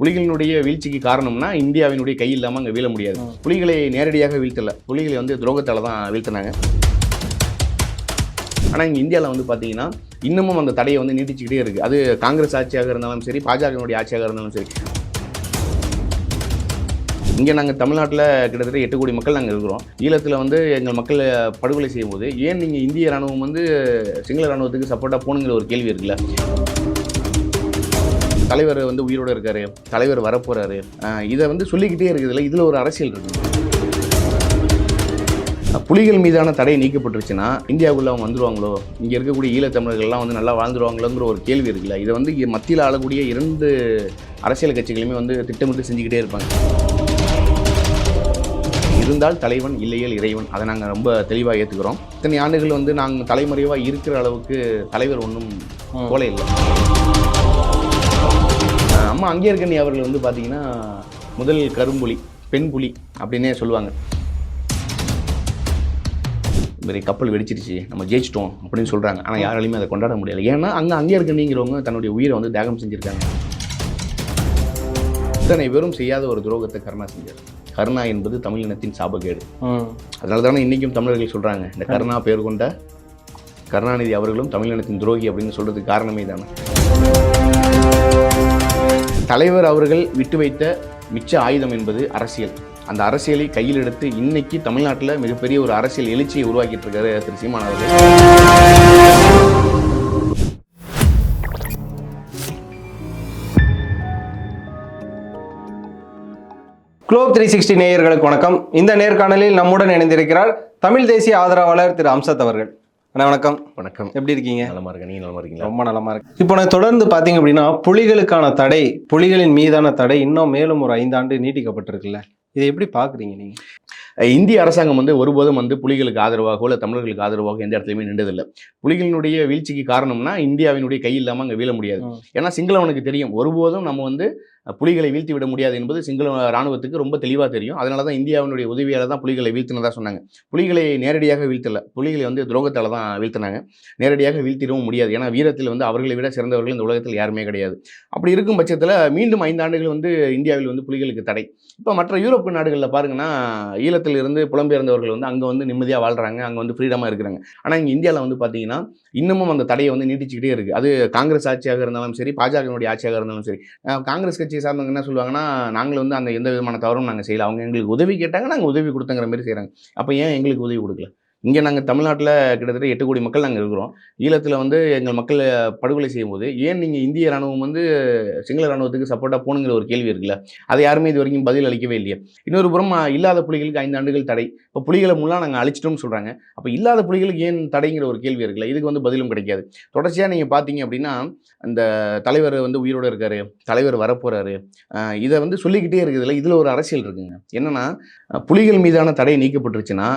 புலிகளினுடைய வீழ்ச்சிக்கு காரணம்னா இந்தியாவினுடைய கை இல்லாமல் அங்கே வீழ முடியாது. புலிகளை நேரடியாக வீழ்த்தல. புலிகளை வந்து துரோகத்தால தான் வீழ்த்தினாங்க. ஆனால் இங்கே இந்தியாவில் வந்து பார்த்தீங்கன்னா இன்னமும் அந்த தடையை வந்து நீட்டிச்சுக்கிட்டே இருக்குது அது காங்கிரஸ் ஆட்சியாக இருந்தாலும் சரி பாஜகவினுடைய ஆட்சியாக இருந்தாலும் சரி. இங்கே நாங்கள் தமிழ்நாட்டில் கிட்டத்தட்ட எட்டு கோடி மக்கள் நாங்கள் இருக்கிறோம். ஈழத்தில் வந்து எங்கள் மக்களை படுகொலை செய்யும்போது ஏன் நீங்கள் இந்திய ராணுவம் வந்து சிங்கள ராணுவத்துக்கு சப்போர்ட்டாக போகணுங்கிற ஒரு கேள்வி இருக்குல்ல? தலைவர் வந்து உயிரோட இருக்காரு தலைவர் வரப்போறாரு. இதை வந்து சொல்லிக்கிட்டே இருக்குதுல்ல இதில் ஒரு அரசியல் இருக்கு. புலிகள் மீதான தடை நீக்கப்பட்டுருச்சுன்னா இந்தியாவுக்குள்ள அவங்க வந்துருவாங்களோ? இங்கே இருக்கக்கூடிய ஈழத்தமிழர்கள்லாம் வந்து நல்லா வாழ்ந்துருவாங்களோங்கிற ஒரு கேள்வி இருக்குல்ல? இதை வந்து இங்க மத்தியில் ஆளக்கூடிய இரண்டு அரசியல் கட்சிகளுமே வந்து திட்டமிட்டு செஞ்சுக்கிட்டே இருப்பாங்க. இருந்தால் தலைவன் இல்லையேல் இறைவன். அதை நாங்கள் ரொம்ப தெளிவாக ஏற்றுக்கிறோம் இத்தனை ஆண்டுகள் வந்து நாங்கள் தலைமறைவாக இருக்கிற அளவுக்கு தலைவர் ஒன்றும். கோலை இல்லை. அம்மா அங்கேற்கனி அவர்கள் வந்து பார்த்தீங்கன்னா முதல் கரும்புலி பெண் புலி அப்படின்னே சொல்லுவாங்க. இந்த கப்பல் வெடிச்சிருச்சு நம்ம ஜெயிச்சிட்டோம் அப்படின்னு சொல்கிறாங்க ஆனால் யாராலையுமே அதை கொண்டாட முடியல. ஏன்னா அங்கே அங்கே இருக்கணிங்கிறவங்க தன்னுடைய உயிரை வந்து தியாகம் செஞ்சுருக்காங்க. இத்தனை பேரும் செய்யாத ஒரு துரோகத்தை கருணா செஞ்சார். கருணா என்பது தமிழ் இனத்தின் சாபக்கேடு ம். அதனால தானே இன்றைக்கும் தமிழர்கள் சொல்கிறாங்க இந்த கருணா பேர் கொண்ட கருணாநிதி அவர்களும் தமிழினத்தின் துரோகி அப்படின்னு சொல்றதுக்கு காரணமே தானே. தலைவர் அவர்கள் விட்டு வைத்த மிச்ச ஆயுதம் என்பது அரசியல். அந்த அரசியலை கையில் எடுத்து இன்னைக்கு தமிழ்நாட்டில் மிகப்பெரிய ஒரு அரசியல் எழுச்சியை உருவாக்கிட்டு இருக்காரு திரு சீமான் அவர்கள். குளோப் த்ரீ சிக்ஸ்டி நேயர்களுக்கு வணக்கம். இந்த நேர்காணலில் நம்முடன் இணைந்திருக்கிறார் தமிழ் தேசிய ஆதரவாளர் திரு அம்சத் அவர்கள். அண்ணா வணக்கம். வணக்கம். எப்படி இருக்கீங்க? நலமா இருக்க நீங்க நலமா இருக்கீங்களா? ரொம்ப நலமா இருக்கு. இப்போ நான் தொடர்ந்து பாத்தீங்க அப்படின்னா புலிகளுக்கான தடை புலிகளின் மீதான தடை இன்னும் மேலும் ஒரு ஐந்தாண்டு நீட்டிக்கப்பட்டிருக்குல்ல. இதை எப்படி பாக்குறீங்க நீங்க? இந்திய அரசாங்கம் வந்து ஒருபோதும் வந்து புலிகளுக்கு ஆதரவாகவோ இல்லை தமிழர்களுக்கு ஆதரவாக எந்த இடத்துலையுமே நின்றதில்லை. புலிகளினுடைய வீழ்ச்சிக்கு காரணம்னா இந்தியாவினுடைய கை இல்லாமல் அங்கே வீழ முடியாது. ஏன்னா சிங்களவனுக்கு தெரியும் ஒருபோதும் நம்ம வந்து புலிகளை வீழ்த்தி விட முடியாது என்பது சிங்கள ராணுவத்துக்கு ரொம்ப தெளிவாக தெரியும். அதனால தான் இந்தியாவினுடைய உதவியால் தான் புலிகளை வீழ்த்தினதாக சொன்னாங்க. புலிகளை நேரடியாக வீழ்த்தல புலிகளை வந்து துரோகத்தால் தான் வீழ்த்தினாங்க. நேரடியாக வீழ்த்திடவும் முடியாது. ஏன்னா வீரத்தில் வந்து அவர்களை விட சிறந்தவர்கள் இந்த உலகத்தில் யாருமே கிடையாது. அப்படி இருக்கும் பட்சத்தில் மீண்டும் ஐந்து ஆண்டுகள் வந்து இந்தியாவில் வந்து புலிகளுக்கு தடை. இப்போ மற்ற யூரோப்பு நாடுகளில் பாருங்கன்னா ஈழத்தில் இருந்து புலம்பெயர்ந்தவர்கள் வந்து அங்கே வந்து நிம்மதியாக வாழ்கிறாங்க அங்கே வந்து ஃப்ரீடமாக இருக்கிறாங்க. ஆனால் இங்கே இந்தியாவில் வந்து பார்த்தீங்கன்னா இன்னமும் அந்த தடையை வந்து நீட்டிச்சுக்கிட்டே இருக்குது அது காங்கிரஸ் ஆட்சியாக இருந்தாலும் சரி பாஜகவினுடைய ஆட்சியாக இருந்தாலும் சரி. காங்கிரஸ் கட்சி கட்சி சார்ந்தவங்க என்ன சொல்லுவாங்கன்னா நாங்கள் வந்து அந்த எந்த விதமான தவறும் நாங்கள் செய்யலை. அவங்க எங்களுக்கு உதவி கேட்டாங்க நாங்கள் உதவி கொடுத்தங்கிற மாதிரி செய்கிறாங்க அப்போ ஏன் எங்களுக்கு உதவி கொடுக்கல? இங்கே நாங்கள் தமிழ்நாட்டில் கிட்டத்தட்ட எட்டு கோடி மக்கள் நாங்கள் இருக்கிறோம். ஈழத்தில் வந்து எங்கள் மக்களை படுகொலை செய்யும்போது ஏன் நீங்கள் இந்திய ராணுவம் வந்து சிங்கள ராணுவத்துக்கு சப்போர்ட்டாக போகணுங்கிற ஒரு கேள்வி இருக்குல்ல? அதை யாருமே இது வரைக்கும் பதில் அளிக்கவே இல்லையே. இன்னொரு புறம் இல்லாத புலிகளுக்கு ஐந்து ஆண்டுகள் தடை. இப்போ புலிகளை முல்லாம் நாங்கள் அழிச்சிட்டோம்னு சொல்கிறாங்க அப்போ இல்லாத புலிகளுக்கு ஏன் தடைங்கிற ஒரு கேள்வி இருக்குல்ல? இதுக்கு வந்து பதிலும் கிடைக்காது. தொடர்ச்சியாக நீங்கள் பார்த்தீங்க அப்படின்னா அந்த தலைவர் வந்து உயிரோட இருக்காரு. தலைவர் வரப்போகிறாரு இதை வந்து சொல்லிக்கிட்டே இருக்குதுல்ல. இதில் ஒரு அரசியல் இருக்குங்க. என்னென்னா புலிகள் மீதான தடை நீக்கப்பட்டுருச்சுன்னா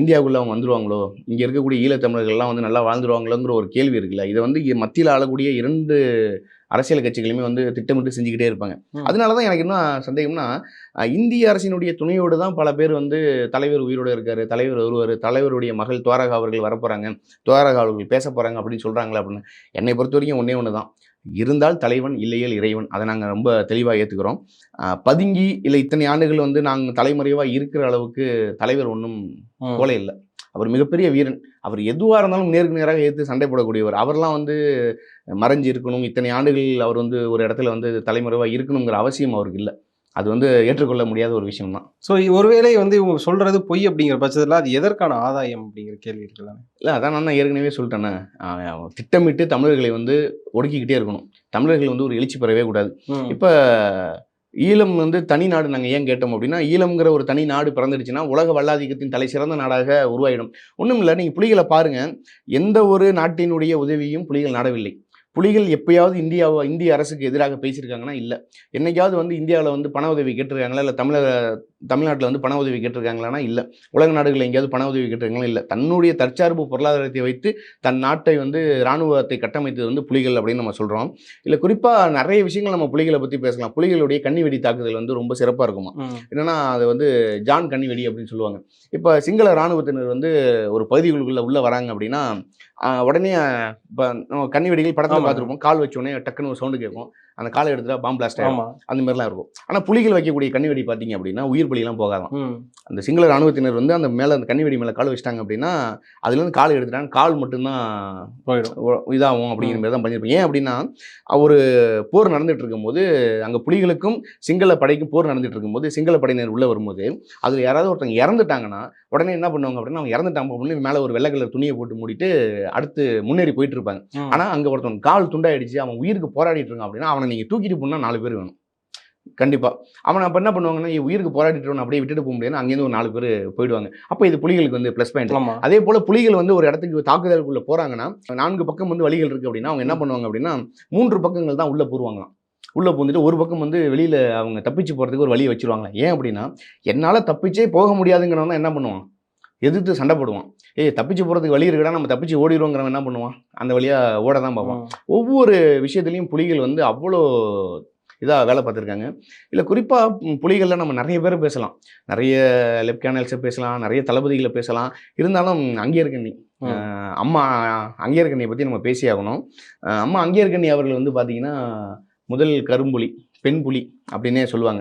இந்தியாவுக்கு இந்தியாவுக்குள்ள அவங்க வந்துருவாங்களோ? இங்கே இருக்கக்கூடிய ஈழத்தமிழர்கள்லாம் வந்து நல்லா வாழ்ந்துருவாங்களோங்கிற ஒரு கேள்வி இருக்குல்ல. இதை வந்து மத்தியில் ஆளக்கூடிய இரண்டு அரசியல் கட்சிகளுமே வந்து திட்டமிட்டு செஞ்சுக்கிட்டே இருப்பாங்க. அதனால தான் எனக்கு என்ன சந்தேகம்னா இந்திய அரசினுடைய துணையோடு தான் பல பேர் வந்து தலைவர் உயிரோடு இருக்காரு தலைவர் வருவார் தலைவருடைய மகள் துவாரகா அவர்கள் வரப்போறாங்க துவாரகா அவர்கள் பேச போறாங்க அப்படின்னு சொல்றாங்களா அப்படின்னு. என்னை பொறுத்த வரைக்கும் ஒன்றே ஒன்று தான் இருந்தால் தலைவன் இல்லையேல் இறைவன். அதை நாங்கள் ரொம்ப தெளிவாக ஏற்றுக்கிறோம் பதுங்கி இல்லை இத்தனை ஆண்டுகள் வந்து நாங்கள் தலைமறைவாக இருக்கிற அளவுக்கு தலைவர் ஒன்றும். கோலை இல்லை. அவர் மிகப்பெரிய வீரன். அவர் எதுவாக இருந்தாலும் நேருக்கு நேராக ஏற்று சண்டை போடக்கூடியவர். அவர்லாம் வந்து மறைஞ்சு இருக்கணும். இத்தனை ஆண்டுகள் அவர் வந்து ஒரு இடத்துல வந்து தலைமறைவாக இருக்கணுங்கிற அவசியம் அவருக்கு இல்லை. அது வந்து ஏற்றுக்கொள்ள முடியாத ஒரு விஷயம் தான் ஸோ ஒருவேளை வந்து இவங்க சொல்றது பொய் அப்படிங்கிற பட்சத்துல அது எதற்கான ஆதாயம் அப்படிங்கிற கேள்வி இருக்குல்ல இல்லை அதான் நான் தான் ஏற்கனவே சொல்லிட்டேனே. ஆஹ் திட்டமிட்டு தமிழர்களை வந்து ஒடுக்கிக்கிட்டே இருக்கணும். தமிழர்கள் வந்து ஒரு எழுச்சி பெறவே கூடாது. இப்போ ஈழம் வந்து தனி நாடு நாங்கள் ஏன் கேட்டோம் அப்படின்னா ஈழம்ங்கிற ஒரு தனி நாடு பிறந்துடுச்சுன்னா உலக வல்லாதிக்கத்தின் தலை சிறந்த நாடாக உருவாயிடும். ஒன்றும் இல்லை நீங்கள் புலிகளை பாருங்க. எந்த ஒரு நாட்டினுடைய உதவியும் புலிகள் நாடவில்லை. புலிகள் எப்பயாவது இந்தியாவை இந்திய அரசுக்கு எதிராக பேசியிருக்காங்கன்னா இல்லை. என்னைக்காவது வந்து இந்தியாவில் வந்து பண உதவி கேட்டிருக்காங்களா இல்லை தமிழக தமிழ்நாட்டில் வந்து பண உதவி கேட்டிருக்காங்களான்னா இல்லை. உலக நாடுகளில் எங்கேயாவது பண உதவி கேட்டிருக்காங்களா இல்லை. தன்னுடைய தற்சார்பு பொருளாதாரத்தை வைத்து தன் நாட்டை வந்து இராணுவத்தை கட்டமைத்தது வந்து புலிகள் அப்படின்னு நம்ம சொல்கிறோம் இல்லை குறிப்பாக நிறைய விஷயங்கள் நம்ம புலிகளை பற்றி பேசலாம். புலிகளுடைய கன்னி வெடி தாக்குதல் வந்து ரொம்ப சிறப்பாக இருக்குமா. என்னன்னா அது வந்து ஜான் கன்னி வெடி அப்படின்னு சொல்லுவாங்க. இப்போ சிங்கள இராணுவத்தினர் வந்து ஒரு பகுதிகளுக்குள்ள உள்ள வராங்க அப்படின்னா உடனே இப்போ நம்ம கண்ணி வெடிகள் படத்தில். பார்த்துருப்போம். கால் வச்ச உடனே டக்குன்னு ஒரு சவுண்டு கேட்கும். அந்த காலை எடுத்துட்டா பாம்பு பிளாஸ்ட் ஆகும் அந்த மாதிரிலாம் இருக்கும். ஆனால் புலிகள் வைக்கக்கூடிய கண்ணி வெடி பார்த்தீங்க அப்படின்னா உயிர் பலிலாம் போகாதான். அந்த சிங்கள ராணுவத்தினர் வந்து அந்த மேலே அந்த கண்ணி வெடி மேலே கால் வச்சிட்டாங்க அப்படின்னா அதுலேருந்து கால் எடுத்துட்டாங்க கால் மட்டும்தான் இதாகும் அப்படிங்கிற மாதிரி தான் பண்ணியிருப்போம் ஏன் அப்படின்னா ஒரு போர் நடந்துட்டு இருக்கும்போது அங்கே புலிகளுக்கும் சிங்கள படைக்கும் போர் நடந்துட்டு இருக்கும்போது சிங்கள படையினர் உள்ள வரும்போது அதில் யாராவது ஒருத்தவங்க இறந்துட்டாங்கன்னா உடனே என்ன பண்ணுவாங்க அப்படின்னா அவங்க இறந்துட்டாங்க அப்படின்னு மேலே ஒரு வெள்ளை கலர் துணியை போட்டு மூடிட்டு அடுத்து முன்னேறி போயிட்டு இருப்பாங்க. ஆனால் அங்கே ஒருத்தவங்க கால் துண்டாயிடுச்சு அவன் உயிருக்கு போராடிட்டு இருக்கான் அப்படின்னா அவனை நீங்கள் தூக்கிட்டு போனால் நாலு பேர் வேணும். கண்டிப்பா. அவனை அப்போ என்ன பண்ணுவாங்கன்னா "இவன் உயிருக்கு போராடிட்டு அப்படியே விட்டுட்டு போக முடியாது அங்கேருந்து ஒரு நாலு பேர் போயிடுவாங்க. அப்போ இது புலிகளுக்கு வந்து ப்ளஸ் பாயிண்ட் அதே போல புலிகள் வந்து ஒரு இடத்துக்கு தாக்குதலுக்குள்ள போறாங்கன்னா நான்கு பக்கம் வந்து வழிகள் இருக்கு அப்படின்னா அவங்க என்ன பண்ணுவாங்க அப்படின்னா மூன்று பக்கங்கள் தான் உள்ள போடுவாங்களாம் உள்ள பூந்துட்டு ஒரு பக்கம் வந்து வெளியில அவங்க தப்பிச்சு போறதுக்கு ஒரு வழியை வச்சிருவாங்க ஏன் அப்படின்னா என்னால தப்பிச்சே போக முடியாதுங்கிறவன் தான் என்ன பண்ணுவான்? எதிர்த்து சண்டை போடுவான். ஏய் தப்பிச்சு போறதுக்கு வழி இருக்குடா நம்ம தப்பிச்சு ஓடிடுவோங்கிறவன் என்ன பண்ணுவான்? அந்த வழியா ஓட தான் பார்ப்பான். ஒவ்வொரு விஷயத்துலையும் புலிகள் வந்து அவ்வளோ இதாக வேலை பார்த்துருக்காங்க. இல்லை குறிப்பாக புலிகளில் நம்ம நிறைய பேர் பேசலாம். நிறைய லெப்டினல்ஸை பேசலாம் நிறைய தளபதிகளை பேசலாம். இருந்தாலும். அஹ் அம்மா அங்கேயர்கண்ணியை பற்றி நம்ம பேசி ஆகணும். அம்மா அங்கேயர்கண்ணி அவர்கள் வந்து பார்த்தீங்கன்னா முதல் கரும்புலி பெண் புலி அப்படின்னே சொல்லுவாங்க.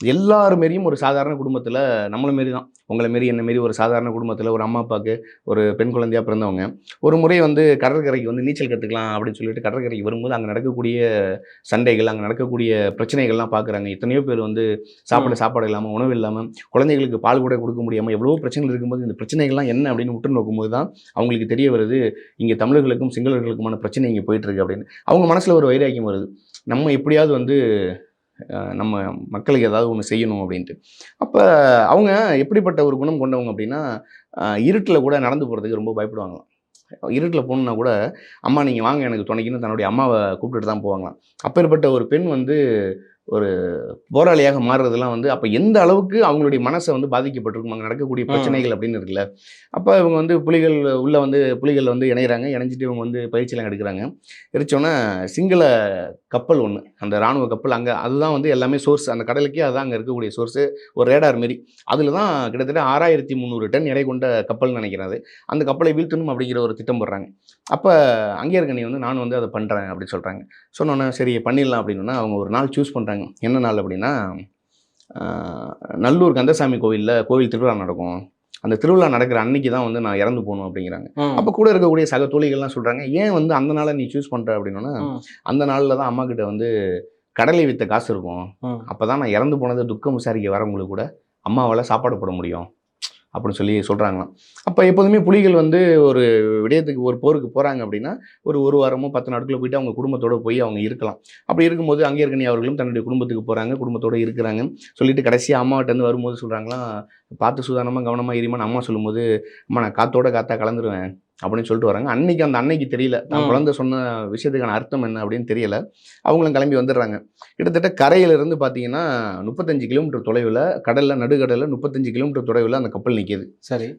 எல்லார் மாரியும் ஒரு சாதாரண குடும்பத்தில் நம்மள மாரி தான் உங்களை மாரி என்ன மாரி ஒரு சாதாரண குடும்பத்தில் ஒரு அம்மா அப்பாவுக்கு ஒரு பெண் குழந்தையாக பிறந்தவங்க ஒரு முறை வந்து கடற்கரைக்கு வந்து நீச்சல் கற்றுக்கலாம் அப்படின்னு சொல்லிட்டு கடற்கரைக்கு வரும்போது அங்கே நடக்கக்கூடிய சண்டைகள் அங்கே நடக்கக்கூடிய பிரச்சனைகள்லாம் பார்க்குறாங்க எத்தனையோ பேர் வந்து சாப்பிட சாப்பாடு இல்லாமல் உணவு இல்லாமல் குழந்தைகளுக்கு பால் கூட கொடுக்க முடியாமல் எவ்வளவோ பிரச்சனைகள் இருக்கும்போது இந்த பிரச்சனைகள்லாம் என்ன அப்படின்னு உற்று நோக்கும்போது தான் அவங்களுக்கு தெரிய வருது இங்கே தமிழர்களுக்கும் சிங்களர்களுக்குமான பிரச்சனை இங்கே போயிட்டு இருக்கு அப்படின்னு. அவங்க மனசில் ஒரு வைராக்கியம் வருது. நம்ம எப்படியாவது வந்து நம்ம மக்களுக்கு ஏதாவது ஒன்று செய்யணும் அப்படின்ட்டு. அப்போ அவங்க எப்படிப்பட்ட ஒரு குணம் கொண்டவங்க அப்படின்னா இருட்டில் கூட நடந்து போகிறதுக்கு ரொம்ப பயப்படுவாங்களாம். இருட்டில் போகணுன்னா கூட அம்மா நீங்கள் வாங்க எனக்கு துணைக்குன்னு தன்னுடைய அம்மாவை கூப்பிட்டுட்டு தான் போவாங்களாம். அப்பேற்பட்ட ஒரு பெண் வந்து ஒரு போராளியாக மாறுறதெல்லாம் வந்து அப்போ எந்த அளவுக்கு அவங்களுடைய மனசை வந்து பாதிக்கப்பட்டிருக்கும் அங்கே நடக்கக்கூடிய பிரச்சனைகள் அப்படின்னு இருக்குல்ல. அப்போ இவங்க வந்து புலிகள் உள்ள வந்து புலிகள் வந்து இணையிறாங்க. இணைஞ்சிட்டு இவங்க வந்து பயிற்சியெல்லாம் எடுக்கிறாங்க. எடுத்தோன்னே சிங்கள கப்பல் ஒன்று அந்த ராணுவ கப்பல் அங்கே அதுதான் வந்து எல்லாமே சோர்ஸ். அந்த கடலுக்கே அதுதான் அங்கே இருக்கக்கூடிய சோர்ஸு. ஒரு ரேடார் மாரி. அதில் தான் கிட்டத்தட்ட ஆறாயிரத்தி முந்நூறு டன் எடை கொண்ட கப்பல்னு நினைக்கிறேன் அது. அந்த கப்பலை வீழ்த்தணும் அப்படிங்கிற ஒரு திட்டம் போடுறாங்க. அப்போ அங்கே இருக்க நீ வந்து நான் வந்து அதை பண்ணுறேன் அப்படின்னு சொல்கிறாங்க சொன்னோன்னே சரி பண்ணிடலாம் அப்படின்னா அவங்க ஒரு நாள் சூஸ் பண்ணுறாங்க என்ன நாள் அப்படின்னா நல்லூர் கந்தசாமி கோவிலில் கோவில் திருவிழா நடக்கும் அந்த திருவிழா நடக்கிற அன்னைக்கு தான் வந்து நான் இறந்து போகணும் அப்படிங்கிறாங்க. அப்போ கூட இருக்கக்கூடிய சக தோழிகள்லாம் சொல்கிறாங்க ஏன் வந்து அந்த நாளை நீ சூஸ் பண்ணுற அப்படின்னா. அந்த நாளில் தான் அம்மா கிட்ட வந்து கடலை வித்த காசு இருக்கும். அப்போ தான் நான் இறந்து போனது துக்கம் விசாரிக்க வரவங்களுக்கு கூட அம்மாவால் சாப்பாடு போட முடியும் அப்படின்னு சொல்லி சொல்கிறாங்களாம் அப்போ எப்போதுமே புலிகள் வந்து ஒரு விடயத்துக்கு ஒரு போருக்கு போகிறாங்க அப்படின்னா ஒரு ஒரு வாரமோ பத்து நாட்களோ போயிட்டு அவங்க குடும்பத்தோட போய் அவங்க இருக்கலாம். அப்படி இருக்கும்போது அங்கே இருக்கணி அவர்களும் தன்னுடைய குடும்பத்துக்கு போகிறாங்க குடும்பத்தோட இருக்கிறாங்க. சொல்லிட்டு கடைசியாக அம்மாவிட்டேருந்து வரும்போது சொல்கிறாங்களாம் பார்த்து சுதானமாக கவனமாக இருமான்னு அம்மா சொல்லும்போது அம்மா நான் காத்தோட காத்தா கலந்துருவேன். அப்படின்னு சொல்லிட்டு வராங்க. அன்னைக்கு அந்த அன்னைக்கு தெரியல. ம். குழந்தை சொன்ன விஷயத்துக்கான அர்த்தம் என்ன அப்படின்னு தெரியல. அவங்களும் கிளம்பி வந்துடுறாங்க. கிட்டத்தட்ட கரையிலிருந்து பார்த்தீங்கன்னா முப்பத்தஞ்சு கிலோமீட்டர் தொலைவில் கடலில் நடுக்கடலில் முப்பத்தஞ்சு கிலோமீட்டர் தொலைவில் அந்த கப்பல் நிற்கிது சரி.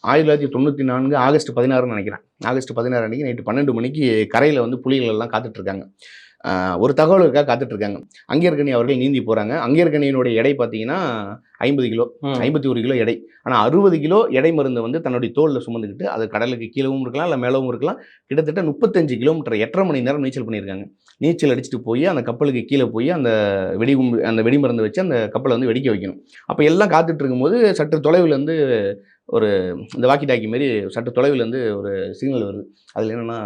ஆயிரத்தி தொள்ளாயிரத்தி தொண்ணூற்றி நான்கு ஆகஸ்ட் பதினாறுன்னு நினைக்கிறேன். ஆகஸ்ட் பதினாறு அன்னைக்கு நைட்டு பன்னெண்டு மணிக்கு கரையில் வந்து புலிகள் எல்லாம் காத்துட்டு இருக்காங்க. ஆஹ் ஒரு தகவலுக்காக காத்துட்டு இருக்காங்க அங்கேற்கனி அவர்கள் நீந்தி போகிறாங்க அங்கேற்கனியினுடைய எடை பார்த்தீங்கன்னா ஐம்பது கிலோ. ஐம்பத்தி ஒரு கிலோ எடை. ஆனால் அறுபது கிலோ எடை மருந்தை வந்து தன்னுடைய தோளில் சுமந்துக்கிட்டு அது கடலுக்கு கீழவும் இருக்கலாம் இல்லை மேலவும் இருக்கலாம். கிட்டத்தட்ட முப்பத்தஞ்சு கிலோமீட்டர் எட்டரை மணி நேரம் நீச்சல் பண்ணியிருக்காங்க. நீச்சல் அடிச்சுட்டு போய் அந்த கப்பலுக்கு கீழே போய் அந்த வெடி அந்த வெடி மருந்தை வச்சு அந்த கப்பலை வந்து வெடிக்க வைக்கணும். அப்போ எல்லாம் காத்துட்டு இருக்கும்போது சற்று தொலைவில் இருந்து ஒரு இந்த வாக்கி டாக்கி மாரி சற்று தொலைவில் இருந்து ஒரு சிக்னல் வருது. அதில் என்னென்னா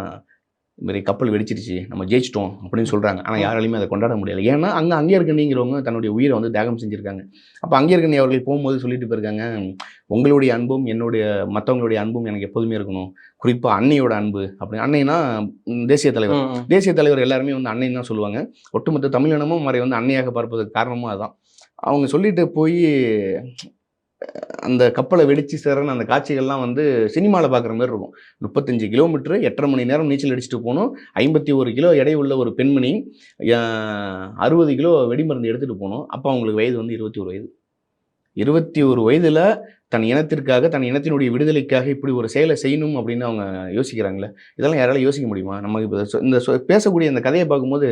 இது மாதிரி கப்பல் வெடிச்சிருச்சு நம்ம ஜெயிச்சிட்டோம் அப்படின்னு சொல்கிறாங்க ஆனால் யாராலையுமே அதை கொண்டாட முடியல. ஏன்னா அங்கே அங்கே இருக்கணிங்கிறவங்க தன்னுடைய உயிரை வந்து தியாகம் செஞ்சுருக்காங்க. அப்போ அங்கே இருக்கணி அவர்கள் போகும்போது சொல்லிட்டு போயிருக்காங்க உங்களுடைய அன்பும் என்னுடைய மற்றவங்களுடைய அன்பும் எனக்கு எப்போதுமே இருக்கணும். குறிப்பாக அன்னையோட அன்பு அப்படி அன்னைனா தேசிய தலைவர். தேசிய தலைவர் எல்லாருமே வந்து அன்னைன்னு தான் சொல்லுவாங்க. ஒட்டுமொத்த தமிழினமும் அவரை வந்து அன்னையாக பார்ப்பதற்கு காரணமும் அதுதான் அவங்க சொல்லிட்டு போய் அந்த கப்பலை வெடிச்சு சேரன்னு அந்த காட்சிகள்லாம் வந்து சினிமாவில் பார்க்குற மாதிரி இருக்கும். முப்பத்தஞ்சு கிலோமீட்டர் எட்டரை மணி நேரம் நீச்சல் அடிச்சுட்டு போகணும். ஐம்பத்தி ஒரு கிலோ எடை உள்ள ஒரு பெண்மணி அறுபது கிலோ வெடிமருந்து எடுத்துகிட்டு போகணும். அப்போ அவங்களுக்கு வயது வந்து இருபத்தி ஒரு வயது. இருபத்தி ஒரு வயதில் தன் இனத்திற்காக தன் இனத்தினுடைய விடுதலைக்காக இப்படி ஒரு செயலை செய்யணும் அப்படின்னு அவங்க யோசிக்கிறாங்களே? இதெல்லாம் யாரால யோசிக்க முடியுமா? நம்ம இப்போ இந்த பேசக்கூடிய இந்த கதையை பார்க்கும்போது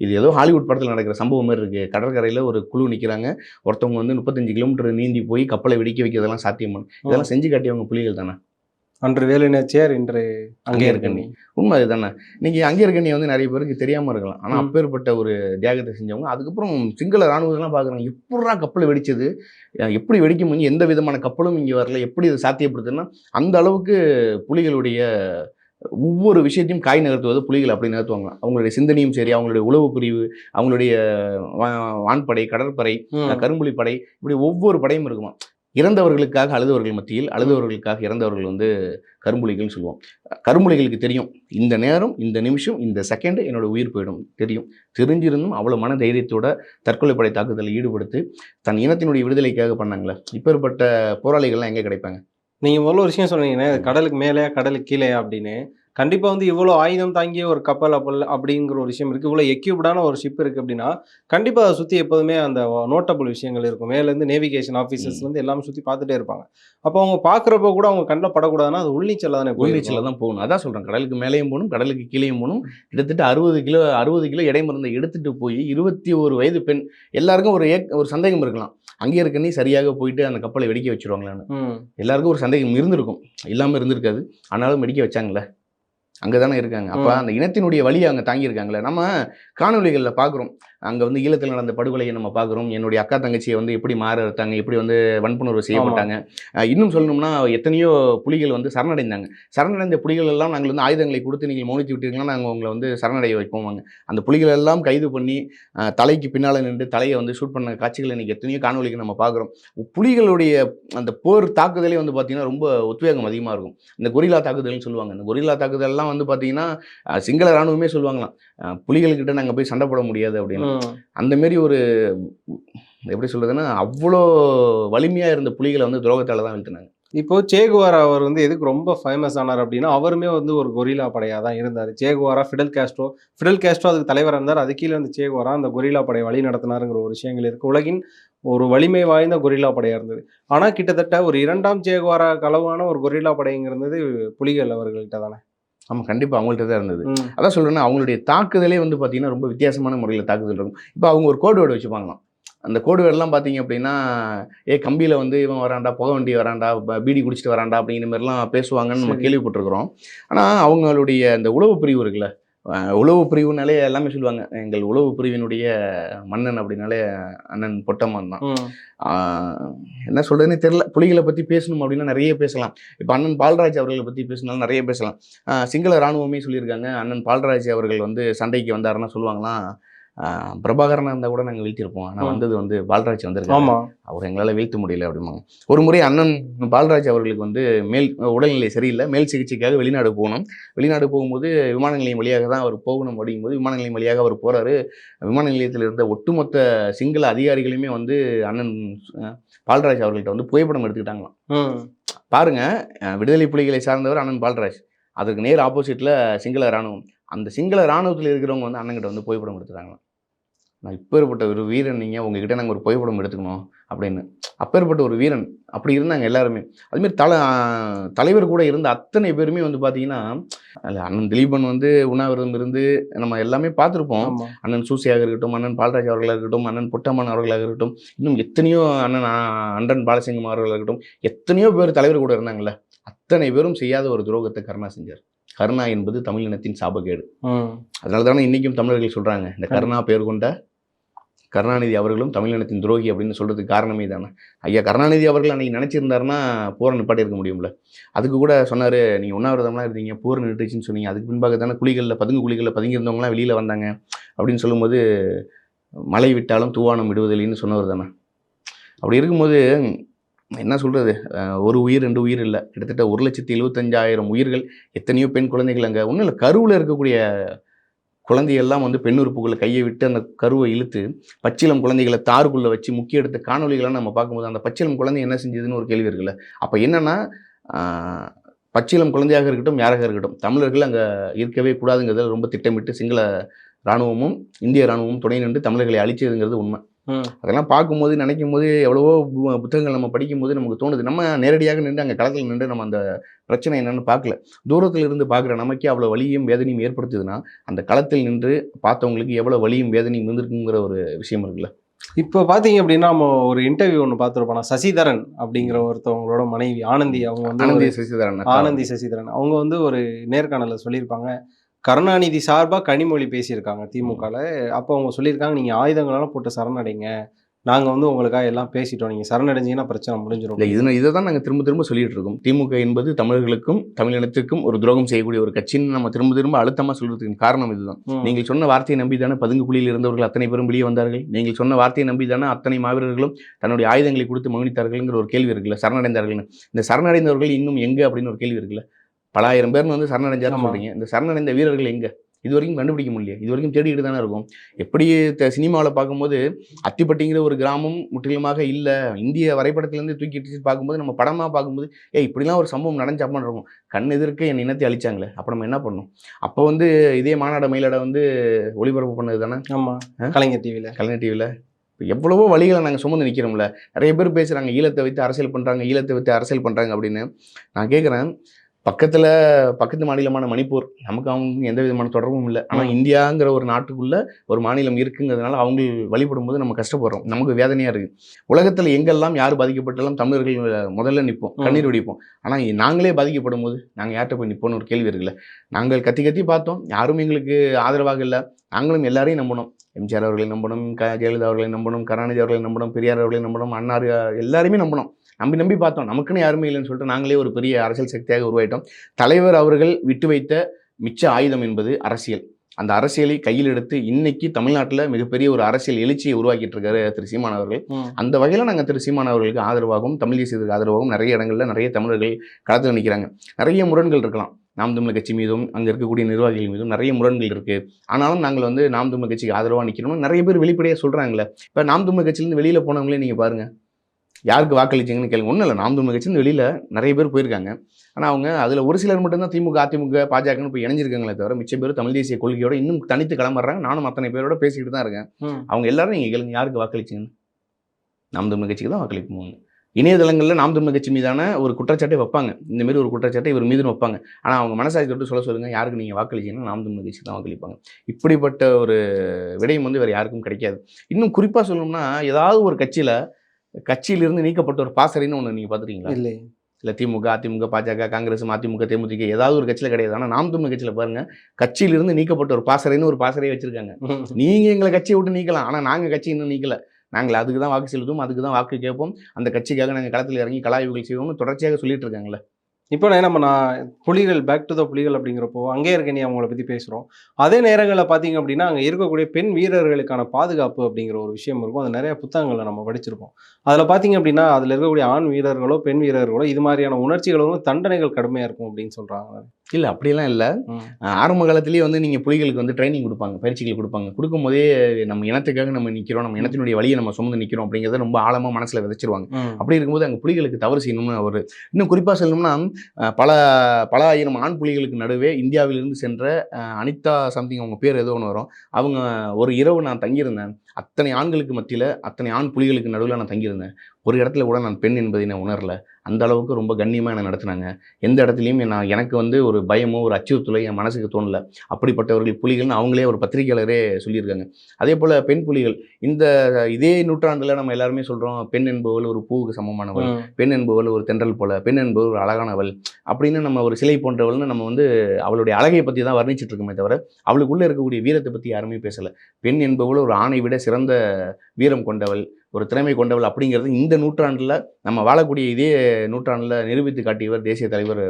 இது ஏதோ ஹாலிவுட் படத்தில் நடக்கிற சம்பவம் மாதிரி இருக்குது கடற்கரையில் ஒரு குழு நிற்கிறாங்க ஒருத்தவங்க வந்து முப்பத்தஞ்சு கிலோமீட்டர் நீந்தி போய் கப்பலை வெடிக்க வைக்கிறதெல்லாம் சாத்தியமான இதெல்லாம் செஞ்சு காட்டியவங்க புலிகள் தானே? அன்று வேலுநாச்சியார் இன்று அங்கே இருக்கண்ணி உண்மை அதுதானே. இன்னைக்கு அங்கே இருக்கண்ணி வந்து நிறைய பேருக்கு தெரியாம இருக்கலாம். ஆனா ம். அப்பேற்பட்ட ஒரு தியாகத்தை செஞ்சவங்க அதுக்கப்புறம் சிங்கள ராணுவத்தெல்லாம் பாக்குறாங்க எப்படா கப்பல் வெடிச்சது? எப்படி வெடிக்க முடியும் எந்த விதமான கப்பலும் இங்க வரல. எப்படி இது சாத்தியப்படுத்துன்னா அந்த அளவுக்கு புலிகளுடைய ஒவ்வொரு விஷயத்தையும் காய் நகர்த்துவது புலிகள் அப்படி நகர்த்துவாங்க. அவங்களுடைய சிந்தனையும் சரி அவங்களுடைய உளவு பிரிவு அவங்களுடைய வான்படை கடற்படை. கரும்புலி படை இப்படி ஒவ்வொரு படையும் இருக்குமா? இறந்தவர்களுக்காக அழுதவர்கள் மத்தியில் அழுதவர்களுக்காக இறந்தவர்கள் வந்து கரும்புலிகள்னு சொல்லுவோம். கரும்புலிகளுக்கு தெரியும். இந்த நேரம் இந்த நிமிஷம் இந்த செகண்ட் என்னோட உயிர் போயிடும். தெரியும். தெரிஞ்சிருந்தும் அவ்வளோ மன தைரியத்தோட தற்கொலை படை தாக்குதலில் ஈடுபடுத்தி தன் இனத்தினுடைய விடுதலைக்காக பண்ணாங்களே இப்பேற்பட்ட போராளிகள்லாம் எங்கே கிடைப்பாங்க? நீங்க முதல்ல ஒரு விஷயம் சொன்னீங்கன்னா கடலுக்கு மேலே கடலுக்கு கீழே அப்படின்னு. கண்டிப்பா வந்து இவ்வளோ ஆயுதம் தாங்கிய ஒரு கப்பல் அப்பல் அப்படிங்கிற ஒரு விஷயம் இருக்கு. இவ்வளோ எக்யூப்டான ஒரு ஷிப் இருக்கு அப்படின்னா கண்டிப்பா அதை சுத்தி எப்போதுமே அந்த நோட்டபிள் விஷயங்கள் இருக்கும். மேல இருந்து நேவிகேஷன் ஆஃபீஸர்ஸ்ல இருந்து எல்லாமே சுத்தி பார்த்துட்டே இருப்பாங்க. அப்போ அவங்க பாக்குறப்ப கூட அவங்க கண்ணில் படக்கூடாதுன்னா அது உள்நீச்சல் தானே உள்நீச்சலில் தான் போகணும். அதான் சொல்கிறேன் கடலுக்கு மேலேயும் போகணும் கடலுக்கு கீழேயும் போகணும். கிட்டத்தட்ட அறுபது கிலோ அறுபது கிலோ எடை மருந்தை எடுத்துட்டு போய் இருபத்தி ஒரு வயது பெண் எல்லாருக்கும் ஒரு ஏக் ஒரு சந்தேகம் இருக்கலாம். அங்கே இருக்கனே சரியாக போயிட்டு அந்த கப்பலை வெடிக்க வச்சிருவாங்களான்னு. எல்லாருக்கும் ஒரு சந்தேகம் இருந்திருக்கும். இல்லாமல் இருந்திருக்காது. ஆனாலும் வெடிக்க வச்சாங்கல்ல. அங்கே தானே இருக்காங்க. அப்போ. அந்த இனத்தினுடைய வழியை அங்கே தாங்கியிருக்காங்களே. நம்ம காணொலிகளில் பார்க்குறோம் அங்கே வந்து ஈழத்தில் நடந்த படுகொலையை நம்ம பார்க்குறோம். என்னுடைய அக்கா தங்கச்சியை வந்து எப்படி மாற எடுத்தாங்க எப்படி வந்து வன்புணர்வு செய்யப்பட்டாங்க. இன்னும் சொல்லணும்னா எத்தனையோ புலிகள் வந்து சரணடைந்தாங்க. சரணடைந்த புலிகள் எல்லாம் நாங்கள் வந்து ஆயுதங்களை கொடுத்து நீங்கள் மௌனித்து விட்டீங்கன்னா நாங்கள் உங்களை வந்து சரணடைய வைப்போமாங்க அந்த புலிகள் எல்லாம் கைது பண்ணி தலைக்கு பின்னால் நின்று தலையை வந்து ஷூட் பண்ண காட்சிகள் இன்னைக்கு எத்தனையோ காணொலிகள் நம்ம பார்க்குறோம். புலிகளுடைய அந்த போர் தாக்குதலே வந்து பார்த்தீங்கன்னா ரொம்ப உத்வேகம் அதிகமாக இருக்கும். இந்த கொரில்லா தாக்குதல்னு சொல்லுவாங்க. இந்த கொரில்லா தாக்குதல்லாம் வந்து பார்த்தீங்கன்னா சிங்கள ராணுவமே சொல்லுவாங்களாம். புலிகள்கிட்ட நாங்கள் போய் சண்டை போட முடியாது அப்படின்னு. அந்த மாரி ஒரு எப்படி சொல்றதுன்னா அவ்வளோ வலிமையாக இருந்த புலிகளை வந்து துரோகத்தால் தான் விட்டுனாங்க இப்போ சேகுவாரா அவர் வந்து எதுக்கு ரொம்ப ஃபேமஸ் ஆனார் அப்படின்னா அவருமே வந்து ஒரு கொரில்லா படையாக தான் இருந்தார். Che Guevara Fidel Castro Fidel Castro அதுக்கு தலைவராக இருந்தார். அது கீழே வந்து சேகுவாரா அந்த கொரில்லா படை வழி நடத்தினாருங்கிற ஒரு விஷயங்கள் இருக்குது உலகின் ஒரு வலிமை வாய்ந்த கொரில்லா படையாக இருந்தது. ஆனால் கிட்டத்தட்ட ஒரு இரண்டாம் சேகுவாரா களவான ஒரு கொரில்லா படைங்கிறது புலிகள் அவர்கள்ட்ட தானே. ஆமாம் கண்டிப்பாக அவங்கள்ட்ட தான் இருந்தது. அதான் சொல்கிறேன்னா அவங்களுடைய தாக்குதலே வந்து பார்த்தீங்கன்னா ரொம்ப வித்தியாசமான முறையில் தாக்குதல் இருக்கும் இப்போ அவங்க ஒரு கோடு வேர்டு வச்சுப்பாங்களாம் அந்த கோடு வேர்டெல்லாம் பார்த்தீங்க அப்படின்னா ஏ கம்பியில் வந்து இவன் வரான்டா புகை வண்டி வரான்டா ப- பீடி குடிச்சிட்டு வரான்டா அப்படிங்கிற மாதிரிலாம் பேசுவாங்கன்னு நம்ம. கேள்விப்பட்டிருக்கிறோம் ஆனால் அவங்களுடைய அந்த உளவு பிரிவு இருக்குல்ல உளவு பிரிவுனாலே எல்லாமே சொல்லுவாங்க. எங்கள் உளவு பிரிவினுடைய மன்னன் அப்படின்னாலே அண்ணன் பொட்டம்மன் தான். என்ன சொல்றதுன்னே தெரியல. புலிகளை பத்தி பேசணும் அப்படின்னா நிறைய பேசலாம். இப்போ அண்ணன் பால்ராஜ் அவர்களை பத்தி பேசினாலும் நிறைய பேசலாம். சிங்கள ராணுவமே சொல்லியிருக்காங்க. அண்ணன் பால்ராஜ் அவர்கள் வந்து சண்டைக்கு வந்தாருன்னா சொல்லுவாங்களாம். பிரபாகரனா இருந்தா கூட நாங்கள் வீழ்த்திருப்போம் ஆனால். வந்தது வந்து பால்ராஜ் வந்திருக்காங்க அவர் எங்களால் வீழ்த்த முடியல அப்படிம்பாங்க. ஒரு முறை அண்ணன் பால்ராஜ் அவர்களுக்கு வந்து மேல் உடல்நிலை சரியில்லை. மேல் சிகிச்சைக்காக வெளிநாடு போகணும். வெளிநாடு போகும்போது விமான நிலையம் வழியாக தான் அவர் போகணும் அப்படிங்கும்போது விமான நிலையம் வழியாக அவர் போறாரு. விமான நிலையத்தில் இருந்த ஒட்டுமொத்த சிங்கள அதிகாரிகளுமே வந்து அண்ணன் பால்ராஜ் அவர்கள்ட்ட வந்து புகைப்படம் எடுத்துக்கிட்டாங்களாம். பாருங்க விடுதலை புலிகளை சார்ந்தவர் அண்ணன் பால்ராஜ். அதுக்கு நேர் ஆப்போசிட்ல சிங்கள ராணுவம். அந்த சிங்கள ராணுவத்தில் இருக்கிறவங்க வந்து அண்ணன்கிட்ட வந்து புகைப்படம் எடுத்துட்டாங்களாம் நான் இப்பேற்பட்ட ஒரு வீரன் நீங்கள் உங்ககிட்ட நாங்கள் ஒரு புகைப்படம் எடுத்துக்கணும் அப்படின்னு. அப்பேற்பட்ட ஒரு வீரன். அப்படி இருந்தாங்க எல்லாருமே. அதுமாரி தல தலைவர் கூட இருந்த அத்தனை பேருமே வந்து பார்த்தீங்கன்னா அண்ணன் திலீபன் வந்து உண்ணாவிரதம் இருந்து நம்ம எல்லாமே பார்த்துருப்போம் அண்ணன் சூசியாக இருக்கட்டும் அண்ணன் பால்ராஜ் அவர்களாக இருக்கட்டும் அண்ணன் புட்டம்மன் அவர்களாக இருக்கட்டும் இன்னும் எத்தனையோ அண்ணன் அண்டன் பாலசிங்கம் அவர்களாக இருக்கட்டும் எத்தனையோ பேர் தலைவர் கூட இருந்தாங்கல்ல அத்தனை பேரும் செய்யாத ஒரு துரோகத்தை கருணா செஞ்சார். கருணா என்பது தமிழினத்தின் சாபக்கேடு ம். அதனால தானே இன்னைக்கும் தமிழர்கள் சொல்றாங்க இந்த கருணா பேர் கொண்ட கருணாநிதி அவர்களும் தமிழினத்தின் துரோகி அப்படின்னு சொல்றதுக்கு காரணமே தானே ஐயா கருணாநிதி அவர்கள் அன்னைக்கு நினைச்சிருந்தாருன்னா போரை நிப்பாட்டி இருக்க முடியும்ல. அதுக்கு கூட சொன்னாரு நீங்க உண்ணாவிரதம்லாம் இருந்தீங்க போர் நின்றுச்சுன்னு சொன்னீங்க. அதுக்கு பின்பாக தானே குழிகளில் பதுங்கு குழிகளில் பதுங்கியிருந்தவங்களாம் வெளியில வந்தாங்க. அப்படின்னு சொல்லும்போது மழை விட்டாலும் தூவானம் விடுவதில்லைன்னு சொன்னவர் தானே? அப்படி இருக்கும்போது என்ன சொல்கிறது ஒரு உயிர் ரெண்டு உயிர் இல்லை. கிட்டத்தட்ட ஒரு லட்சத்தி எழுபத்தஞ்சாயிரம் உயிர்கள் எத்தனையோ பெண் குழந்தைகள் அங்கே. ஒன்றும் இல்லை கருவில் இருக்கக்கூடிய குழந்தையெல்லாம் வந்து பெண் உறுப்புகளை கையை விட்டு அந்த கருவை இழுத்து பச்சிலம் குழந்தைகளை தாருக்குள்ளே வச்சு முக்கிய எடுத்த காணொலிகளாக நம்ம பார்க்கும்போது அந்த பச்சிலம் குழந்தை என்ன செஞ்சதுன்னு ஒரு கேள்வி இருக்குல்ல. அப்போ என்னன்னா பச்சிலம் குழந்தையாக இருக்கட்டும் யாராக இருக்கட்டும் தமிழர்கள் அங்கே இருக்கவே கூடாதுங்கிறது ரொம்ப திட்டமிட்டு சிங்கள இராணுவமும் இந்திய இராணுவமும் துணை நின்று தமிழர்களை அழிச்சதுங்கிறது உண்மை. அதெல்லாம் பார்க்கும்போது நினைக்கும் போது எவ்வளவோ புத்தகங்கள் நம்ம படிக்கும்போது நமக்கு தோணுது. நம்ம நேரடியாக நின்று அங்கே களத்தில் நின்று நம்ம அந்த பிரச்சனை என்னன்னு பார்க்கல. தூரத்தில் இருந்து பார்க்குற நமக்கே அவ்வளோ வலியும் வேதனையும் ஏற்படுத்துதுன்னா அந்த களத்தில் நின்று பார்த்தவங்களுக்கு எவ்வளோ வலியும் வேதனையும் இருந்திருக்குங்கிற ஒரு விஷயம் இருக்குல்ல. இப்போ பாத்தீங்க அப்படின்னா நம்ம ஒரு இன்டர்வியூ ஒன்று பார்த்துருப்போம் சசிதரன் அப்படிங்கிற ஒருத்தவங்களோட மனைவி ஆனந்தி. அவங்க வந்து ஆனந்தி சசிதரன் ஆனந்தி சசிதரன். அவங்க வந்து ஒரு நேர்காணலில் சொல்லியிருப்பாங்க. கருணாநிதி சார்பாக கனிமொழி பேசியிருக்காங்க திமுகவில் அப்போ அவங்க சொல்லியிருக்காங்க நீங்கள் ஆயுதங்களெல்லாம் போட்டு சரணடைங்க. நாங்கள் வந்து உங்களுக்காக எல்லாம் பேசிட்டோம். நீங்கள் சரணடைஞ்சீங்கன்னா பிரச்சனை முடிஞ்சிடும். இல்லை இது இதை தான் நாங்கள் திரும்ப திரும்ப சொல்லிட்டு இருக்கோம். திமுக என்பது தமிழர்களுக்கும் தமிழினத்துக்கும் ஒரு துரோகம் செய்யக்கூடிய ஒரு கட்சின்னு நம்ம திரும்ப திரும்ப அழுத்தமாக சொல்றதுக்கு காரணம் இதுதான். நீங்கள் சொன்ன வார்த்தையை நம்பி தானே பதுங்கு குழியில் இருந்தவர்கள் அத்தனை பேரும் வெளியே வந்தார்கள்? நீங்கள் சொன்ன வார்த்தையை நம்பி தானே அத்தனை மாவீரர்களும் தன்னுடைய ஆயுதங்களை கொடுத்து மௌனித்தார்கள்ங்கிற ஒரு கேள்வி இருக்குல்ல சரணடைந்தார்கள்னு. இந்த சரணடைந்தவர்கள் இன்னும் எங்க அப்படின்னு ஒரு கேள்வி இருக்குல்ல. பல ஆயிரம் பேர் வந்து சரணடைஞ்சாருன்னு ஆமா. சொல்றீங்க. இந்த சரணடைந்த வீரர்கள் எங்க? இது வரைக்கும் கண்டுபிடிக்க முடியல. இது வரைக்கும் தேடிக்கிட்டு தானே இருக்கும். எப்படி சினிமாவில் பார்க்கும்போது அத்திப்பட்டிங்கிற ஒரு கிராமம் முற்றிலுமாக இல்லை. இந்திய வரைபடத்திலேருந்து தூக்கிட்டு பார்க்கும்போது நம்ம படமாக பார்க்கும்போது ஏய் இப்படிலாம் ஒரு சம்பவம் நடந்தாப்பான்னு இருக்கும். கண் எதிர்க்க என் இனத்தை அழிச்சாங்களே. அப்போ நம்ம என்ன பண்ணோம் அப்போ வந்து இதே மாநாட மயிலாட வந்து ஒளிபரப்பு பண்ணது தானே? ஆமாம்? கலைஞர் டிவியில் கலைஞர் டிவியில் எவ்வளவோ வழிகளை நாங்கள் சுமந்து நிற்கிறோம்ல நிறைய பேர் பேசுகிறாங்க ஈழத்தை வைத்து அரசியல் பண்ணுறாங்க ஈழத்தை வைத்து அரசியல் பண்ணுறாங்க அப்படின்னு. நான் கேட்குறேன் பக்கத்தில் பக்கத்து மாநிலமான மணிப்பூர். நமக்கு அவங்க எந்த விதமான தொடர்பும் இல்லை. ஆனால். இந்தியாங்கிற ஒரு நாட்டுக்குள்ள ஒரு மாநிலம் இருக்குங்கிறதுனால அவங்க வழிபடும் போது நம்ம கஷ்டப்படுறோம். நமக்கு வேதனையாக இருக்குது உலகத்தில் எங்கெல்லாம் யார் பாதிக்கப்பட்டாலும் தமிழர்கள் முதல்ல நிற்போம். கண்ணீர் வெடிப்போம். ஆனால் நாங்களே பாதிக்கப்படும் போது நாங்கள் யார்கிட்ட போய் நிற்போம்னு ஒரு கேள்வி இருக்குல்ல? நாங்கள் கத்தி கத்தி பார்த்தோம். யாரும் எங்களுக்கு ஆதரவாக இல்லை. நாங்களும் எல்லாரையும் நம்பணும். எம்ஜிஆர் அவர்களை நம்பணும் க ஜெயலலிதா அவர்களை நம்பணும் கருணாநிதி அவர்களை நம்பணும் பெரியார் அவர்களை நம்பணும் அன்னார் எல்லாரையுமே நம்பணும். நம்பி நம்பி பார்த்தோம். நமக்குன்னு யாருமே இல்லைன்னு சொல்லிட்டு நாங்களே ஒரு பெரிய அரசியல் சக்தியாக உருவாயிட்டோம். தலைவர் அவர்கள் விட்டு வைத்த மிச்ச ஆயுதம் என்பது அரசியல். அந்த அரசியலை கையில் எடுத்து இன்னைக்கு தமிழ்நாட்டில் மிகப்பெரிய ஒரு அரசியல் எழுச்சியை உருவாக்கிட்டு இருக்காரு திரு சீமான் அவர்கள். அந்த வகையில் நாங்கள் திரு சீமான் அவர்களுக்கு ஆதரவாகவும் தமிழ் தேசியத்துக்கு ஆதரவாகவும் நிறைய இடங்களில் நிறைய தமிழர்கள் களத்தில் நிற்கிறாங்க நிறைய முரண்கள் இருக்கலாம். நாம் தமிழர் கட்சி மீதும் அங்கே இருக்கக்கூடிய நிர்வாகிகள் மீதும் நிறைய முரண்கள் இருக்குது ஆனாலும் நாங்கள் வந்து நாம் தமிழர் கட்சிக்கு ஆதரவாக நிற்கிறோம் நிறைய பேர் வெளிப்படையாக சொல்கிறாங்களே இப்போ நாம் தமிழர் கட்சியிலேருந்து வெளியில் போனவங்களே நீங்கள் பாருங்கள் யாருக்கு வாக்களிச்சீங்கன்னு கேளுங்க. ஒன்றும் இல்லை நாம் கட்சியிருந்து வெளியில் நிறைய பேர் போயிருக்காங்க. ஆனால் அவங்க அதில் ஒரு சிலர் மட்டும்தான் திமுக அதிமுக பாஜகன்னு போய் இணைஞ்சிருக்காங்களே தவிர மிச்ச பேர் தமிழ் தேசிய கொள்கையோட இன்னும் தனித்து கிளம்புறாங்க. நானும் அத்தனை பேரோட பேசிக்கிட்டு தான் இருக்கேன். அவங்க எல்லாரும் நீங்கள் கேளுங்க யாருக்கு வாக்களிச்சிங்கன்னு. நாம் தமிழ் கட்சிக்கு தான் வாக்களிப்போம் இணையதளங்களில் நாம் தமிழ் கட்சி மீதான ஒரு குற்றச்சாட்டை வைப்பாங்க. இந்த மாதிரி ஒரு குற்றச்சாட்டை இவர் மீதுன்னு வைப்பாங்க. ஆனால் அவங்க மனசாட்சி தொட்டு சொல்ல சொல்லுங்கள் யாருக்கு நீங்கள் வாக்களிச்சீங்கன்னா நாம் தமிழ் கட்சி தான் வாக்களிப்பாங்க. இப்படிப்பட்ட ஒரு விடயம் வந்து வேறு யாருக்கும் கிடைக்காது. இன்னும் குறிப்பாக சொல்லணும்னா ஏதாவது ஒரு கட்சியில் கட்சியிலிருந்து நீக்கப்பட்ட ஒரு பாசறைன்னு ஒன்று நீங்கள் பார்த்துருக்கீங்களா இல்லை. இல்லை திமுக அதிமுக பாஜக காங்கிரஸ் அதிமுக தேமுதிக ஏதாவது ஒரு கட்சியில் கிடையாது. ஆனால் நாம் தமிழ் கட்சியில் பாருங்க கட்சியிலிருந்து நீக்கப்பட்ட ஒரு பாசறைன்னு ஒரு பாசறையை வச்சிருக்காங்க. நீங்கள் எங்களை கட்சியை விட்டு நீக்கலாம். ஆனால் நாங்கள் கட்சி இன்னும் நீக்கல. நாங்கள் அதுக்கு தான் வாக்கு செலுத்துவோம் அதுக்கு தான் வாக்கு கேட்போம். அந்த கட்சிக்காக நாங்கள் களத்தில் இறங்கி கலாய்வுகள் செய்வோம்னு தொடர்ச்சியாக சொல்லிட்டு இருக்காங்களே இப்போ நான் நம்ம நான் புலிகள் பேக் டு த புலிகள் அப்படிங்கிறப்போ அங்கே இருக்க நீ அவங்கள பற்றி பேசுகிறோம் அதே நேரங்களில் பார்த்தீங்க அப்படின்னா அங்கே இருக்கக்கூடிய பெண் வீரர்களுக்கான பாதுகாப்பு அப்படிங்கிற ஒரு விஷயம் இருக்கும். அது நிறைய புத்தகங்களை நம்ம படிச்சிருப்போம். அதில் பார்த்தீங்க அப்படின்னா அதில் இருக்கக்கூடிய ஆண் வீரர்களோ பெண் வீரர்களோ இது மாதிரியான உணர்ச்சிகளும் தண்டனைகள் கடுமையாக இருக்கும் அப்படின்னு சொல்கிறாங்க இல்லை அப்படிலாம் இல்லை. ஆரம்ப காலத்திலேயே வந்து நீங்கள் புலிகளுக்கு வந்து ட்ரைனிங் கொடுப்பாங்க பயிற்சிகள் கொடுப்பாங்க. கொடுக்கும் போதே நம்ம இனத்துக்காக நம்ம நிற்கிறோம் நம்ம இனத்தினுடைய வழியை நம்ம சுமந்து நிற்கிறோம் அப்படிங்கிறத ரொம்ப ஆழமாக மனசில் விதைச்சிருவாங்க. அப்படி இருக்கும்போது அங்கே புலிகளுக்கு தவறு செய்யணும்னு அவர் இன்னும் குறிப்பாக சொல்லணும்னா பல பல ஆயிரம் ஆண் புலிகளுக்கு நடுவே இந்தியாவிலிருந்து சென்ற அனிதா சம்திங் அவங்க பேர் ஏதோ ஒன்று வரும். அவங்க ஒரு இரவு நான் தங்கியிருந்தேன். அத்தனை ஆண்களுக்கு மத்தியில் அத்தனை ஆண் புலிகளுக்கு நடுவில் நான் தங்கியிருந்தேன். ஒரு இடத்துல கூட நான் பெண் என்பதை நான் உணரல. அந்த அளவுக்கு ரொம்ப கண்ணியமாக என்னை நடத்தினாங்க. எந்த இடத்துலையும் நான் எனக்கு வந்து ஒரு பயமோ ஒரு அச்சுறுத்தலோ என் மனசுக்கு தோணல. அப்படிப்பட்டவர்கள் புலிகள்னு அவங்களே ஒரு பத்திரிகையாளரே சொல்லியிருக்காங்க. அதே போல் பெண் புலிகள் இந்த இதே நூற்றாண்டில் நம்ம எல்லாருமே சொல்கிறோம் பெண் என்பவள் ஒரு பூவுக்கு சமமானவள் பெண் என்பவள் ஒரு தென்றல் போல பெண் என்பவள் ஒரு அழகானவள் அப்படின்னு நம்ம ஒரு சிலை போன்றவள்னு நம்ம வந்து அவளுடைய அழகை பற்றி தான் வர்ணிச்சிட்டு இருக்கோமே தவிர அவளுக்குள்ளே இருக்கக்கூடிய வீரத்தை பற்றி யாருமே பேசலை. பெண் என்பவள் ஒரு ஆணை விட சிறந்த வீரம் கொண்டவள். ஒரு திறமை கொண்டவள் அப்படிங்கிறது இந்த நூற்றாண்டில் நம்ம வாழக்கூடிய இதே நூற்றாண்டில் நிரூபித்து காட்டியவர் தேசிய தலைவர்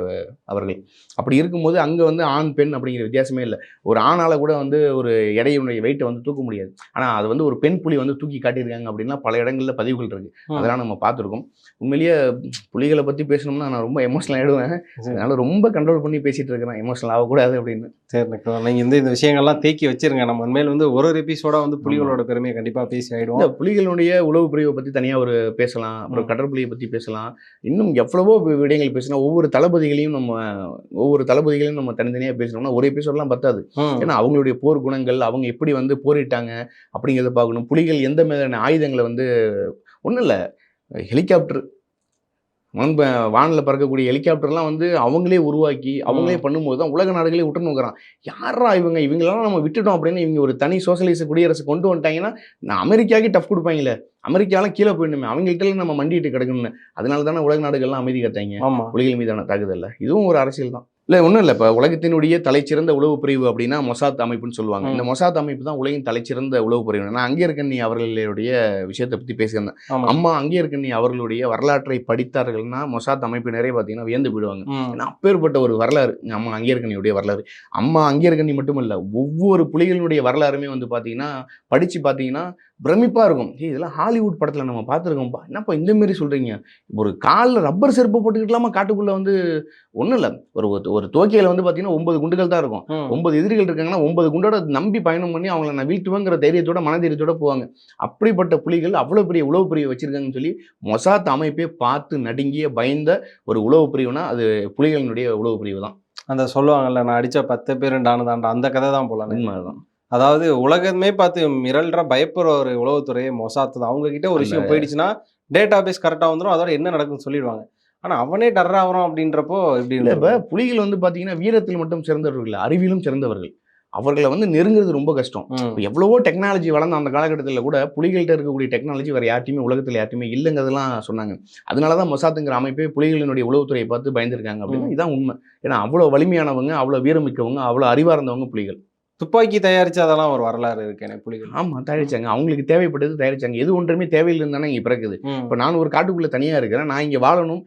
அவர்கள். அப்படி இருக்கும்போது அங்கே வந்து ஆண் பெண் அப்படிங்கிற வித்தியாசமே இல்லை. ஒரு ஆணால் கூட வந்து ஒரு எடையுடைய வெயிட்டை வந்து தூக்க முடியாது. ஆனால் அது வந்து ஒரு பெண் புலி வந்து தூக்கி காட்டியிருக்காங்க அப்படின்னா பல இடங்களில் பதிவுகள் இருக்குது அதெல்லாம் நம்ம பார்த்துருக்கோம். உண்மையிலேயே புலிகளை பற்றி பேசணும்னா நான் ரொம்ப எமோஷனல் ஆகிடுவேன் அதனால ரொம்ப கண்ட்ரோல் பண்ணி பேசிட்டு இருக்கிறேன். எமோஷனல் ஆகக்கூடாது அப்படின்னு. சரி நீங்கள் இந்த இந்த விஷயங்கள்லாம் தேக்கி வச்சிருங்க. நம்ம உண்மையில வந்து ஒரு ஒரு எபிசோட வந்து புலிகளோட பெருமையை கண்டிப்பாக பேசி ஆயிடுவோம். இந்த புலிகளுடைய உளவு பிரிவை பற்றி தனியாக ஒரு பேசலாம் அப்புறம். கடற்புலியை பற்றி பேசலாம் இன்னும் எவ்வளவோ விடயங்கள் பேசலாம் ஒவ்வொரு தளபதிகளையும் நம்ம ஒவ்வொரு தளபதிகளையும் நம்ம தனித்தனியாக பேசணும்னா ஒரு எபிசோட்லாம் பத்தாது. ஏன்னா அவங்களுடைய போர் குணங்கள் அவங்க எப்படி வந்து போரிட்டாங்க அப்படிங்கிறத பார்க்கணும் புலிகள் எந்த மாதிரியான ஆயுதங்களை வந்து ஒன்றும் இல்லை ஹெலிகாப்டர் மண் வானில் பறக்கக்கூடிய ஹெலிகாப்டர்லாம் வந்து அவங்களே உருவாக்கி அவங்களே பண்ணும்போது தான் உலக நாடுகளே விட்டு நோக்குறான். யாரா இவங்க? இவங்களெல்லாம் நம்ம விட்டுட்டோம் அப்படின்னு இவங்க ஒரு தனி சோசியலிச குடியரசு கொண்டு வந்துட்டாங்கன்னா நான் அமெரிக்காவுக்கு டஃப் கொடுப்பாங்களே. அமெரிக்காலாம் கீழே போயிடணுமே. அவங்கள்ட்ட நம்ம மண்டிட்டு கிடக்கணும்னு. அதனால தானே உலக நாடுகள்லாம் அமைதி கட்டாங்க. புலிகள் மீதான தாக்குதல்ல. இதுவும் ஒரு அரசியல் தான். இல்லை ஒன்றும் இல்லை. இப்போ உலகத்தினுடைய தலைச்சிறந்த உளவு பிரிவு அப்படின்னா மொசாத் அமைப்புன்னு சொல்லுவாங்க. இந்த மொசாத் அமைப்பு தான் உலகின் தலைச்சிறந்த உளவு பிரிவு நான் அங்கே இருக்கண்ணி அவர்களுடைய விஷயத்தை பற்றி பேசியிருந்தேன். அம்மா அங்கே இருக்கண்ணி அவர்களுடைய வரலாற்றை படித்தார்கள்னா மொசாத் அமைப்பினரே பார்த்தீங்கன்னா வியந்து போயிடுவாங்க. ஏன்னா அப்பேற்பட்ட ஒரு வரலாறு. அம்மா அங்கே இருக்கண்ணியுடைய வரலாறு. அம்மா அங்கே இருக்கண்ணி மட்டும் இல்லை ஒவ்வொரு புலிகளினுடைய வரலாறுமே வந்து பார்த்தீங்கன்னா படித்து பார்த்தீங்கன்னா பிரமிப்பாக இருக்கும். ஏய் இதெல்லாம் ஹாலிவுட் படத்தில் நம்ம பார்த்துருக்கோம்ப்பா. என்னப்பா இந்த மாரி சொல்கிறீங்க ஒரு காலில் ரப்பர் செருப்பு போட்டுக்கிட்டலாமா காட்டுக்குள்ளே வந்து ஒன்றும் இல்லை. ஒரு ஒரு- தோக்கியில் வந்து பார்த்தீங்கன்னா ஒன்பது குண்டுகள் தான் இருக்கும். ஒன்பது எதிரிகள் இருக்காங்கன்னா ஒன்பது குண்டோட நம்பி பயணம் பண்ணி அவங்கள நான் வீழ்த்துவேங்கிற தைரியத்தோட மனதைரியத்தோட போவாங்க. அப்படிப்பட்ட புலிகள் அவ்வளோ பெரிய உளவு பிரிவு வச்சிருக்காங்கன்னு சொல்லி மொசாத் அமைப்பே பார்த்து நடுங்கிய பயந்த ஒரு உளவு பிரிவுனா அது புலிகளினுடைய உளவு பிரிவு தான். அந்த சொல்லுவாங்கல்ல நான் அடிச்ச பத்து பேரும் டானு தாண்டா அந்த கதை தான் போல. உண்மைதான். அதாவது உலகமே பார்த்து மிரல்ற பயப்படுற ஒரு உளவுத்துறையே மொசாத்து தான். அவங்க கிட்ட ஒரு விஷயம் போயிடுச்சுன்னா டேட்டா பேஸ் கரெக்டாக வந்துடும் அதோட என்ன நடக்கும்னு சொல்லிடுவாங்க. ஆனா அவனே டர் ஆகுறான் அப்படின்றப்போ இப்படி இல்லை இப்போ. புலிகள் வந்து பார்த்தீங்கன்னா வீரத்தில் மட்டும் சிறந்தவர்கள் அறிவிலும் சிறந்தவர்கள். அவர்களை வந்து நெருங்குறது ரொம்ப கஷ்டம். இப்போ எவ்வளவோ டெக்னாலஜி வளர்ந்த அந்த காலகட்டத்தில் கூட புலிகள்கிட்ட இருக்கக்கூடிய டெக்னாலஜி வேறு யார்ட்டையுமே உலகத்தில் யார்ட்டையுமே இல்லைங்கிறதெல்லாம் சொன்னாங்க. அதனால தான் மொசாத்துங்கிற அமைப்பே புலிகளினுடைய உளவுத்துறையை பார்த்து பயந்துருக்காங்க அப்படின்னா இதான் உண்மை. ஏன்னா அவ்வளோ வலிமையானவங்க அவ்வளோ வீரமிக்கவங்க அவ்வளோ அறிவார்ந்தவங்க புலிகள். துப்பாக்கி தயாரிச்சு அதெல்லாம் ஒரு வரலாறு இருக்கு எனக்கு புலிகள். ஆமாம் தயாரிச்சாங்க. அவங்களுக்கு தேவைப்பட்டது தயாரிச்சாங்க. எது ஒன்றுமே தேவையில்லை தானே இங்கே பிறக்குது. இப்போ நான் ஒரு காட்டுக்குள்ளே தனியாக இருக்கிறேன். நான் இங்கே வாழணும்.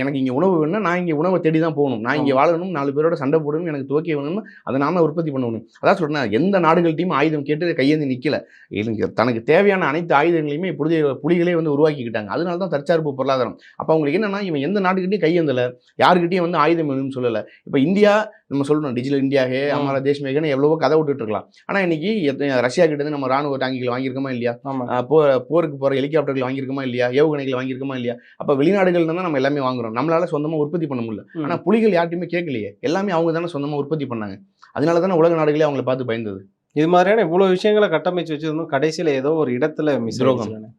எனக்கு இங்கே உணவு வேணும்னா நான் இங்கே உணவை தேடி தான் போகணும். நான் இங்கே வாழணும் நாலு பேரோட சண்டை போடணும் எனக்கு துவக்கி வேணும்னு அதை நான் உற்பத்தி பண்ணணும். அதான் சொல்றேன் எந்த நாடுகள்ட்டையும் ஆயுதம் கேட்டு கையேந்தி நிற்கல எனக்கு தனக்கு தேவையான அனைத்து ஆயுதங்களையுமே புதிய புலிகளே வந்து உருவாக்கிக்கிட்டாங்க. அதனால தான் தற்சார்பு பொருளாதாரம். அப்போ அவங்களுக்கு என்னன்னா இவன் எந்த நாட்டுக்கிட்டையும் கையேந்தலை யாருக்கிட்டையும் வந்து ஆயுதம் வேணும்னு சொல்லலை. இப்போ இந்தியா நம்ம சொல்றோம் டிஜிட்டல் இந்தியா ஹே ம். அமாரா தேஷ் மேகன்னு எவ்வளவோ கதை விட்டுட்டு இருக்கலாம். ஆனால் இன்னைக்கு ரஷ்யா கிட்ட நம்ம ராணுவ டாங்கிகள் வாங்கியிருக்கோமா இல்லையா? போ போருக்கு போகிற ஹெலிகாப்டர்கள் வாங்கியிருக்கோமா இல்லையா? ஏவுகணைகள் வாங்கியிருக்கோமா இல்லையா? அப்போ வெளிநாடுகள்ல தான் நம்ம எல்லாமே வாங்குறோம். நம்மளால சொந்தமாக உற்பத்தி பண்ண முடியல. ம். ஆனால் புலிகள் யார்ட்டையுமே கேட்கலையே. எல்லாமே அவங்க தானே சொந்தமாக உற்பத்தி பண்ணாங்க. அதனால தானே உலக நாடுகளே அவங்கள பார்த்து பயந்தது. இது மாதிரியான இவ்வளவு விஷயங்களை கட்டமைச்சு வச்சிருந்தோம். கடைசியில ஏதோ ஒரு இடத்துல மிஸ் துரோகம்.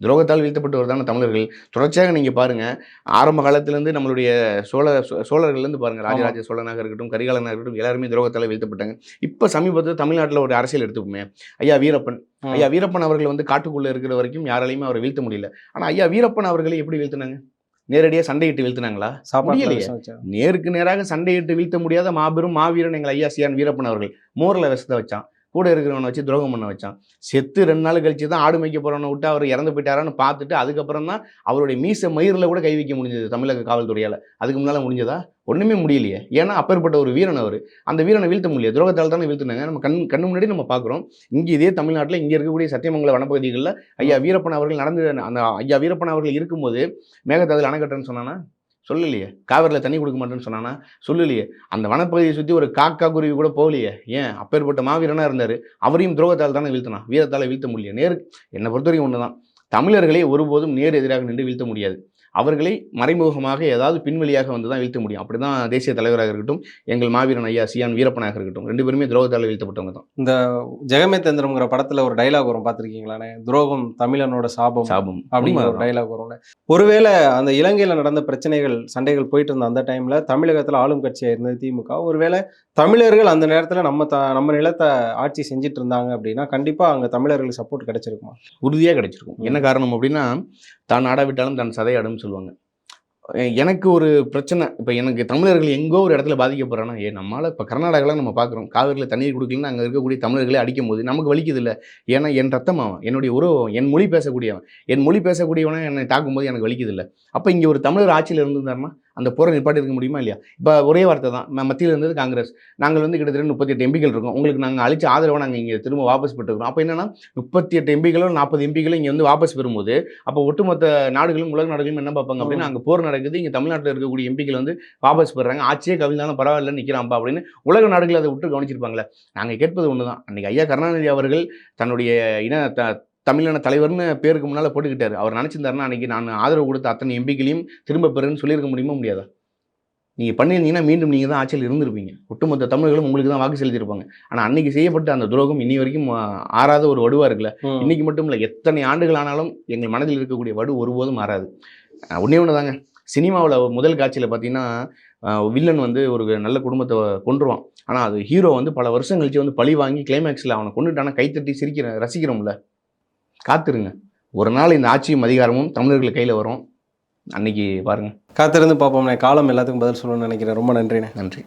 துரோகத்தால் வீழ்த்தப்பட்டு வருதான தமிழர்கள். தொடர்ச்சியாக நீங்கள் பாருங்க. ஆரம்ப காலத்திலேருந்து நம்மளுடைய சோழ சோழர்கள்லேருந்து பாருங்க. ராஜராஜ சோழனாக இருக்கட்டும் கரிகாலனாக இருக்கட்டும் எல்லாருமே துரோகத்தால் வீழ்த்தப்பட்டாங்க. இப்போ சமீபத்தில் தமிழ்நாட்டில் ஒரு அரசியல் எடுத்துப்போமே. ஐயா வீரப்பன். ஐயா வீரப்பன் அவர்கள் வந்து காட்டுக்குள்ளே இருக்கிற வரைக்கும் யாராலையுமே அவரை வீழ்த்த முடியல. ஆனால் ஐயா வீரப்பன் அவர்களை எப்படி வீழ்த்தினாங்க? நேரடியாக சண்டையிட்டு வீழ்த்தினாங்களா? சாப்பாடு முடியலையே. நேருக்கு நேராக சண்டையிட்டு வீழ்த்த முடியாத மாபெரும் மாவீரன் எங்கள் ஐயா சியான் வீரப்பன் அவர்கள். மோரில் விஷத்தை வச்சான். கூட இருக்கிறவனை வச்சு துரோகம் பண்ண வச்சான். செத்து ரெண்டு நாள் கழிச்சு தான் ஆடு மேய்க்க போறவனை விட்டு அவர் இறந்து போயிட்டாரான்னு பார்த்துட்டு அதுக்கப்புறம் தான் அவருடைய மீச மயிரில் கூட கை வைக்க முடிஞ்சது தமிழக காவல்துறையால். அதுக்கு முன்னால் முடிஞ்சதா? ஒன்றுமே முடியலையே. ஏன்னா அப்பேற்பட்ட ஒரு வீரன் அவர். அந்த வீரனை வீழ்த்த முடியல துரோகத்தால் தானே வீழ்த்தினாங்க. நம்ம கண் கண்ணு முன்னாடி நம்ம பார்க்குறோம். இங்கே இதே தமிழ்நாட்டில் இங்கே இருக்கக்கூடிய சத்தியமங்கல வனப்பகுதிகளில் ஐயா வீரப்பன் அவர்கள் நடந்து அந்த ஐயா வீரப்பன் அவர்கள் இருக்கும்போது மேகதாதுல அணை கட்டுறேன்னு சொன்னானா? சொல்லலையே. காவிரியில் தண்ணி கொடுக்க மாட்டேன்னு சொன்னானா? சொல்லலையே. அந்த வனப்பகுதியை சுற்றி ஒரு காக்கா குருவி கூட போகலையே. ஏன்? அப்பேற்பட்ட மாவீரனாக இருந்தார். அவரையும் துரோகத்தால் தானே வீழ்த்தினான். வீரத்தால் வீழ்த்த முடியல நேரு என்னை பொறுத்த வரைக்கும் ஒன்று தான் தமிழர்களை ஒருபோதும் நேர் எதிராக நின்று வீழ்த்த முடியாது. அவர்களை மறைமுகமாக ஏதாவது பின்வழியாக வந்து தான் வீழ்த்த முடியும். அப்படி தான் தேசிய தலைவராக இருக்கட்டும் எங்கள் மாவீரன் ஐயா சியான் வீரப்பனாக இருக்கட்டும் ரெண்டு பேருமே துரோகத்தால் வீழ்த்தப்பட்டவங்க தான். இந்த ஜெகமே தந்திரம்ங்கிற படத்துல ஒரு டைலாக் வரும் பார்த்திருக்கீங்களாண்ணே? துரோகம் தமிழனோட சாபம் சாபம். அப்படிங்கிற ஒரு. டைலாக் வரும்ல ஒருவேளை அந்த இலங்கையில நடந்த பிரச்சனைகள் சண்டைகள் போயிட்டு இருந்த அந்த டைம்ல தமிழகத்துல ஆளும் கட்சியா இருந்தது திமுக. ஒருவேளை தமிழர்கள் அந்த நேரத்துல நம்ம த நம்ம நிலத்தை ஆட்சி செஞ்சுட்டு இருந்தாங்க அப்படின்னா கண்டிப்பா அங்க தமிழர்களுக்கு சப்போர்ட் கிடைச்சிருக்குமா? உறுதியாக கிடைச்சிருக்கும். என்ன காரணம் அப்படின்னா தான் ஆடாவிட்டாலும் தான் சதையாடும்னு சொல்லுவாங்க. எனக்கு ஒரு பிரச்சனை இப்போ எனக்கு தமிழர்கள் எங்கோ ஒரு இடத்துல பாதிக்கப்படுறாங்கன்னா ஏ நம்மளால் இப்போ கர்நாடகாவில் நம்ம பார்க்குறோம் காவிரியில் தண்ணீர் கொடுக்கலன்னு அங்கே இருக்கக்கூடிய தமிழர்களே அடிக்கும் போது நமக்கு வலிக்குது இல்லை ஏன்னா என் ரத்தம் அவன் என்னுடைய உறவு என் மொழி பேசக்கூடியவன். என் மொழி பேசக்கூடியவனை என்னை தாக்கும்போது எனக்கு வலிக்குது இல்லை அப்போ இங்கே ஒரு தமிழர் ஆட்சியில் இருந்திருந்தாருன்னா அந்த போரை நிப்பாட்டி இருக்க முடியுமா இல்லையா? இப்போ ஒரே வார்த்தை தான். மத்தியில் இருந்தது காங்கிரஸ். நாங்கள் வந்து கிட்டத்தட்ட முப்பத்தி எட்டு எம்பிகள் இருக்கோம். உங்களுக்கு நாங்கள் அழிச்ச ஆதரவை நாங்கள் இங்கே திரும்ப வாபஸ் பெற்றுக்கிறோம். அப்போ என்னன்னா முப்பத்தி எட்டு எம்பிகளும் நாற்பது எம்பிகளும் இங்கே வந்து வாபஸ் பெறும்போது அப்போ ஒட்டுமொத்த நாடுகளும் உலக நாடுகளும் என்ன பார்ப்பாங்க அப்படின்னா அங்கே போர் நடக்குது இங்கே தமிழ்நாட்டில் இருக்கக்கூடிய எம்பிகள் வந்து வாபஸ் பெறுறாங்க. ஆட்சியே கவிழ்ந்தாலும் பரவாயில்ல நிற்கிறான்ப்பா அப்படின்னு உலக நாடுகள் அதை விட்டு கவனிச்சிருப்பாங்களே நாங்கள் கேட்பது ஒன்று தான் அன்றைக்கி ஐயா கருணாநிதி அவர்கள் தன்னுடைய இன த தமிழின தலைவர்னு பேருக்கு முன்னால் போட்டுக்கிட்டாரு. அவர் நினச்சிருந்தாருன்னா அன்றைக்கி நான் ஆதரவு கொடுத்த அத்தனை எம்பிகளையும் திரும்ப பெறுன்னு சொல்லியிருக்க முடியுமா முடியாதா? நீங்கள் பண்ணியிருந்தீங்கன்னா மீண்டும் நீங்கள் தான் ஆட்சியில் இருந்திருப்பீங்க. ஒட்டுமொத்த தமிழர்களும் உங்களுக்கு தான் வாக்கு செலுத்தியிருப்பாங்க. ஆனால் அன்னைக்கு செய்யப்பட்ட அந்த துரோகம் இன்னி வரைக்கும் ஆறாத ஒரு வடுவாக இருக்குல்ல. இன்னைக்கு மட்டும் இல்லை எத்தனை ஆண்டுகள் ஆனாலும் எங்கள் மனதில் இருக்கக்கூடிய வடு ஒருபோதும் மாறாது. ஒன்றே ஒன்று தாங்க. சினிமாவில் முதல் காட்சியில் பார்த்தீங்கன்னா வில்லன் வந்து ஒரு நல்ல குடும்பத்தை கொன்றுவான். ஆனால் அது ஹீரோ வந்து பல வருஷம் கழிச்சு வந்து பழி வாங்கி கிளைமேக்ஸில் அவனை கொண்டுட்டானா கைத்தட்டி சிரிக்கிற ரசிக்கிறோம்ல? காத்துருங்க. ஒரு நாள் இந்த ஆட்சியும் அதிகாரமும் தமிழர்கள் கையில் வரும். அன்னைக்கு பாருங்க. காத்திருந்து பார்ப்போம்ண்ணே காலம் எல்லாத்துக்கும் பதில் சொல்லணும்னு நினைக்கிறேன். ரொம்ப நன்றிண்ணே. நன்றி.